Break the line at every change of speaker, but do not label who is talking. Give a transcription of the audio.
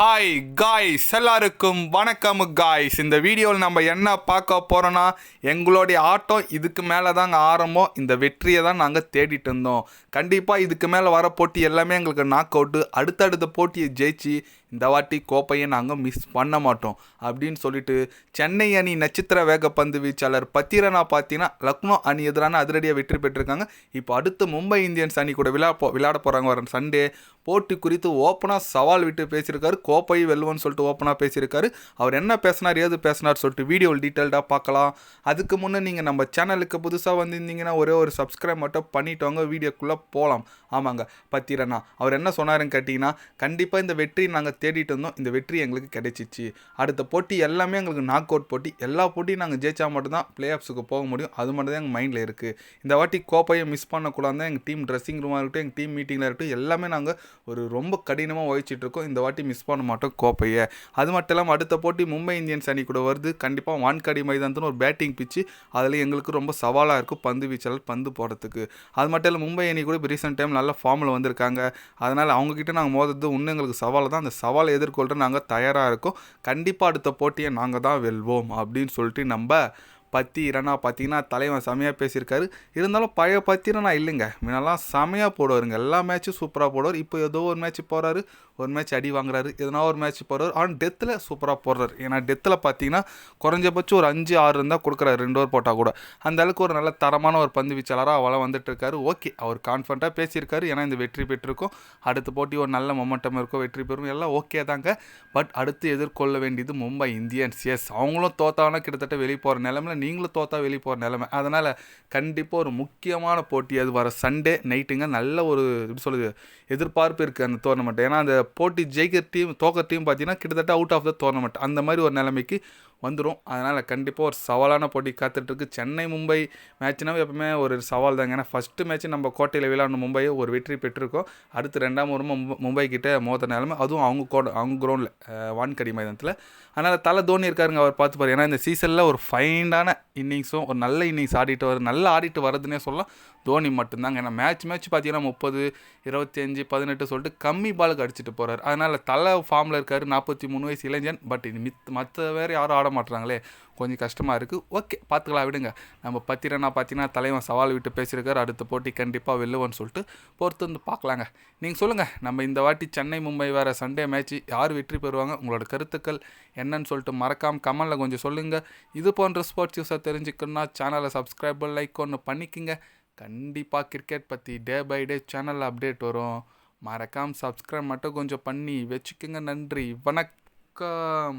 Hi guys எல்லாருக்கும் வணக்கம் guys இந்த வீடியோவில் நம்ம என்ன பார்க்க போகிறோன்னா எங்களுடைய ஆட்டம் இதுக்கு மேலே தாங்க ஆரம்பம். இந்த வெற்றியை தான் நாங்கள் தேடிட்டு இருந்தோம். கண்டிப்பாக இதுக்கு மேலே வர போட்டி எல்லாமே எங்களுக்கு நாக் அவுட்டு அடுத்தடுத்த போட்டியை ஜெயிச்சு இந்த வாட்டி கோப்பையை நாங்கள் மிஸ் பண்ண மாட்டோம் அப்படின்னு சொல்லிட்டு சென்னை அணி நட்சத்திர வேக பந்து வீச்சாளர் பத்திரனா பார்த்தீங்கன்னா லக்னோ அணி எதிரான அதிரடியாக வெற்றி பெற்றிருக்காங்க. இப்போ அடுத்து மும்பை இந்தியன்ஸ் அணி கூட விளையா போ விளையாட போகிறாங்க வர சண்டே. போட்டி குறித்து ஓப்பனாக சவால் விட்டு பேசியிருக்காரு கோப்பை வெல்லுவன்னு சொல்லிட்டு ஓப்பனாக பேசியிருக்காரு. அவர் என்ன பேசினார் ஏது பேசினார் சொல்லிட்டு வீடியோவில் டீட்டெயில்டாக பார்க்கலாம். அதுக்கு முன்னே நீங்கள் நம்ம சேனலுக்கு புதுசாக வந்திருந்தீங்கன்னா ஒரே ஒரு சப்ஸ்கிரைப் மட்டும் பண்ணிட்டோங்க வீடியோக்குள்ளே போகலாம் ஆமாங்க பத்திரனா. அவர் என்ன சொன்னாருன்னு கேட்டிங்கன்னா கண்டிப்பாக இந்த வெற்றி நாங்கள் தேடிட்டு இருந்தோம் இந்த வெற்றி எங்களுக்கு கிடைச்சிச்சு. அடுத்த போட்டி எல்லாமே எங்களுக்கு நாக் அவுட் போட்டி. எல்லா போட்டியும் நாங்கள் ஜெயிச்சா மட்டும்தான் பிளே ஆஃப்ஸுக்கு போக முடியும். அது மட்டும் தான் எங்கள் மைண்டில் இருக்குது இந்த வாட்டி கோப்பையை மிஸ் பண்ணக்கூடாது எங்கள் டீம் ட்ரெஸ்ஸிங் ரூமாக இருக்கட்டும் எங்கள் டீம் மீட்டிங்கில் இருக்கட்டும் எல்லாமே நாங்கள் ஒரு ரொம்ப கடினமாக உழைச்சிட்ருக்கோம் இந்த வாட்டி மிஸ் பண்ண மாட்டோம் கோப்பையை. அது மட்டும் இல்லாமல் அடுத்த போட்டி மும்பை இந்தியன்ஸ் அணி கூட வருது. கண்டிப்பாக வான்காடி மைதானத்துன்னு ஒரு பேட்டிங் பிச்சு அதில் எங்களுக்கு ரொம்ப சவாலாக இருக்கும் பந்து வீச்சாளர் பந்து போடுறதுக்கு அது மட்டும் இல்லை மும்பை அணி கூட இப்போ ரீசெண்ட் டைம் நல்ல ஃபார்மில் வந்திருக்காங்க. அதனால் அவங்கக்கிட்ட நாங்கள் மோதுறது இன்னும் எங்களுக்கு சவால் தான் அந்த சவாலை எதிர்கொள்கிற நாங்கள் தயாராக இருக்கோம். கண்டிப்பாக அடுத்த போட்டியை நாங்கள் தான் வெல்வோம் அப்படின்னு சொல்லிட்டு நம்ம பத்தி இரனா பார்த்தீங்கன்னா தலைவன் செமையாக பேசியிருக்காரு. இருந்தாலும் பழைய பத்திரனா இல்லைங்க. முன்னெல்லாம் செமையாக போடுவாருங்க. எல்லா மேட்ச்சும் சூப்பராக போடுவார். இப்போ ஏதோ ஒரு மேட்ச் போகிறாரு ஒரு மேட்ச் அடி வாங்குறாரு. எதனா ஒரு மேட்ச் போடுறாரு ஆனால் டெத்தில் சூப்பராக போடுறாரு. ஏன்னா டெத்தில் பார்த்தீங்கன்னா குறைஞ்சபட்சம் ஒரு அஞ்சு ஆறு இருந்தால் கொடுக்குறாரு. ரெண்டு ஓவர் போட்டால் கூட. அந்த அளவுக்கு ஒரு நல்ல தரமான ஒரு பந்து வீச்சாளராக அவளை வந்துட்டு இருக்காரு ஓகே அவர் கான்ஃபிடண்ட்டாக பேசியிருக்காரு. ஏன்னா இந்த வெற்றி பெற்றிருக்கும். அடுத்த போட்டி ஒரு நல்ல மொமெண்டம் இருக்கும். வெற்றி பெறும். எல்லாம் ஓகே தாங்க. பட் அடுத்து எதிர்கொள்ள வேண்டியது மும்பை இந்தியன்ஸ். எஸ் அவங்களும் தோத்தாங்கன்னா கிட்டத்தட்ட வெளியே போகிற நிலமையில நீங்களும் தோத்தா வெளியே போகிற நிலமை. அதனால் கண்டிப்பாக ஒரு முக்கியமான போட்டி அது வர சண்டே நைட்டுங்க நல்ல ஒரு எப்படி சொல்லுது எதிர்பார்ப்பு இருக்குது அந்த டோர்னமெண்ட் ஏன்னா அந்த போட்டி ஜெயிக்கிற டீம் தோக்கிற டீம் பார்த்தீங்கன்னா கிட்டத்தட்ட அவுட் ஆஃப் த டோர்னமெண்ட் அந்த மாதிரி ஒரு நிலைமைக்கு வந்துடும் அதனால் கண்டிப்பாக ஒரு சவாலான போட்டி காத்துட்ருக்கு. சென்னை மும்பை மேட்ச்னாவே எப்பவுமே ஒரு சவால் தாங்க. ஏன்னா ஃபஸ்ட்டு மேட்ச் நம்ம கோட்டையில் விளையாடணும். மும்பையை ஒரு வெற்றி பெற்றிருக்கோம். அடுத்து ரெண்டாம் ஒரு மும்பை கிட்ட மோத நிலமை. அதுவும் அவங்க கோட அவங்க க்ரௌண்டில் வான்கடி மைதானத்தில். அதனால் தலை தோனி இருக்காருங்க அவர். பார்த்து பாரு. ஏன்னா இந்த சீசனில் ஒரு ஃபைண்டான இன்னிங்ஸும் ஒரு நல்ல இன்னிங்ஸ் ஆடிட்டு வர நல்லா ஆடிட்டு வரதுன்னே சொல்லலாம். தோனி மட்டும்தாங்க. ஏன்னா மேட்ச் மேட்ச் பார்த்தீங்கன்னா முப்பது இருபத்தஞ்சி பதினெட்டு சொல்லிட்டு கம்மி பாலுக்கு அடிச்சுட்டு போகிறார் அதனால் தலை ஃபார்மில் இருக்கார் நாற்பத்தி மூணு வயசு இளைஞன். பட் இது மித் மற்ற வேறு யாரும் ஆட மாட்டுறாங்களே கொஞ்சம் கஷ்டமாக இருக்குது ஓகே பார்த்துக்கலாம் விடுங்க. நம்ம பத்திரனா பார்த்தீங்கன்னா தலைவன் சவால் விட்டு பேசியிருக்காரு. அடுத்த போட்டி கண்டிப்பாக வெல்லுவோன்னு சொல்லிட்டு பொறுத்து வந்து பார்க்கலாங்க நீங்கள் சொல்லுங்கள் நம்ம இந்த வாட்டி சென்னை மும்பை வேறு சண்டே மேட்ச் யார் வெற்றி பெறுவாங்க? உங்களோட கருத்துக்கள் என்னன்னு சொல்லிட்டு மறக்காமல் கமெண்டில் கொஞ்சம் சொல்லுங்கள் இது போன்ற ஸ்போர்ட்ஸ் நியூஸை தெரிஞ்சுக்கணுன்னா சேனலை சப்ஸ்கிரைப் லைக் ஒன்று பண்ணிக்கிங்க. கண்டிப்பாக கிரிக்கெட் பற்றி டே பை டே சேனலில் அப்டேட் வரும். மறக்காமல் சப்ஸ்கிரைப் மட்டும் கொஞ்சம் பண்ணி வச்சுக்கோங்க. நன்றி வணக்கம்.